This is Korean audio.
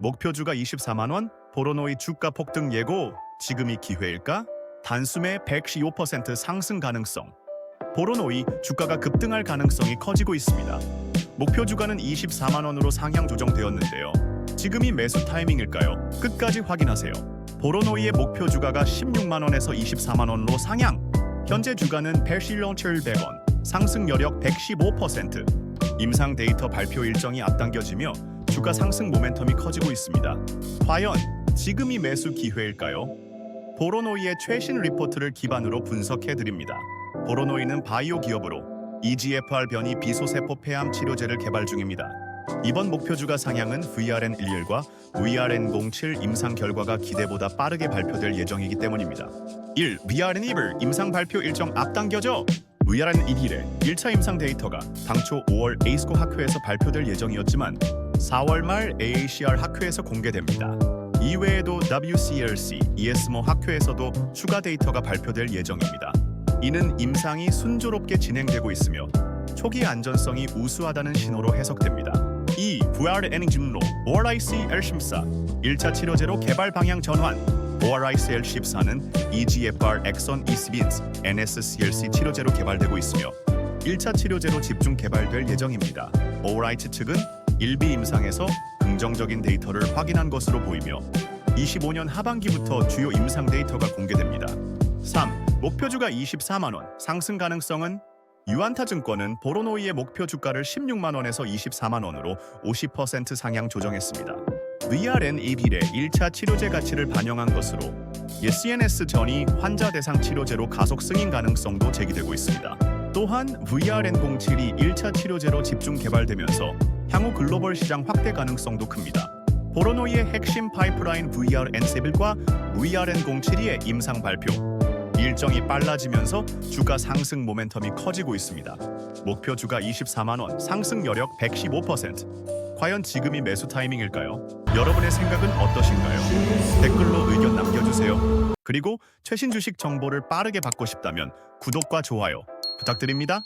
목표주가 24만원, 보로노이 주가 폭등 예고, 지금이 기회일까? 단숨에 115% 상승 가능성. 보로노이 주가가 급등할 가능성이 커지고 있습니다. 목표 주가는 24만 원으로 상향 조정되었는데요. 지금이 매수 타이밍일까요? 끝까지 확인하세요. 보로노이의 목표 주가가 16만 원에서 24만 원으로 상향. 현재 주가는 107,100원, 상승 여력 115%. 임상 데이터 발표 일정이 앞당겨지며 주가 상승 모멘텀이 커지고 있습니다. 과연 지금이 매수 기회일까요? 보로노이의 최신 리포트를 기반으로 분석해 드립니다. 보로노이는 바이오 기업으로 EGFR 변이 비소세포 폐암 치료제를 개발 중입니다. 이번 목표주가 상향은 VRN11과 VRN07 임상 결과가 기대보다 빠르게 발표될 예정이기 때문입니다. 1. VRN11 임상 발표 일정 앞당겨져 VRN11의 1차 임상 데이터가 당초 5월 에이스코 학회에서 발표될 예정이었지만 4월 말 AACR 학회에서 공개됩니다. 이외에도 WCLC, ESMO 학회에서도 추가 데이터가 발표될 예정입니다. 이는 임상이 순조롭게 진행되고 있으며 초기 안전성이 우수하다는 신호로 해석됩니다. 2. VRN 진로 ORIC-L 심사 1차 치료제로 개발 방향 전환 ORIC-L 14는 EGFR 엑선 이스빈스 NSCLC 치료제로 개발되고 있으며 1차 치료제로 집중 개발될 예정입니다. ORIC 측은 1비 임상에서 긍정적인 데이터를 확인한 것으로 보이며 25년 하반기부터 주요 임상 데이터가 공개됩니다. 3. 목표주가 24만 원, 상승 가능성은 유안타증권은 보로노이의 목표 주가를 16만 원에서 24만 원으로 50% 상향 조정했습니다. VRN 이빌의 1차 치료제 가치를 반영한 것으로 예 CNS 전이 환자 대상 치료제로 가속 승인 가능성도 제기되고 있습니다. 또한 VRN07이 1차 치료제로 집중 개발되면서 향후 글로벌 시장 확대 가능성도 큽니다. 보로노이의 핵심 파이프라인 VRN11과 VRN07의 임상 발표 일정이 빨라지면서 주가 상승 모멘텀이 커지고 있습니다. 목표 주가 24만 원, 상승 여력 115%. 과연 지금이 매수 타이밍일까요? 여러분의 생각은 어떠신가요? 댓글로 의견 남겨주세요. 그리고 최신 주식 정보를 빠르게 받고 싶다면 구독과 좋아요 부탁드립니다.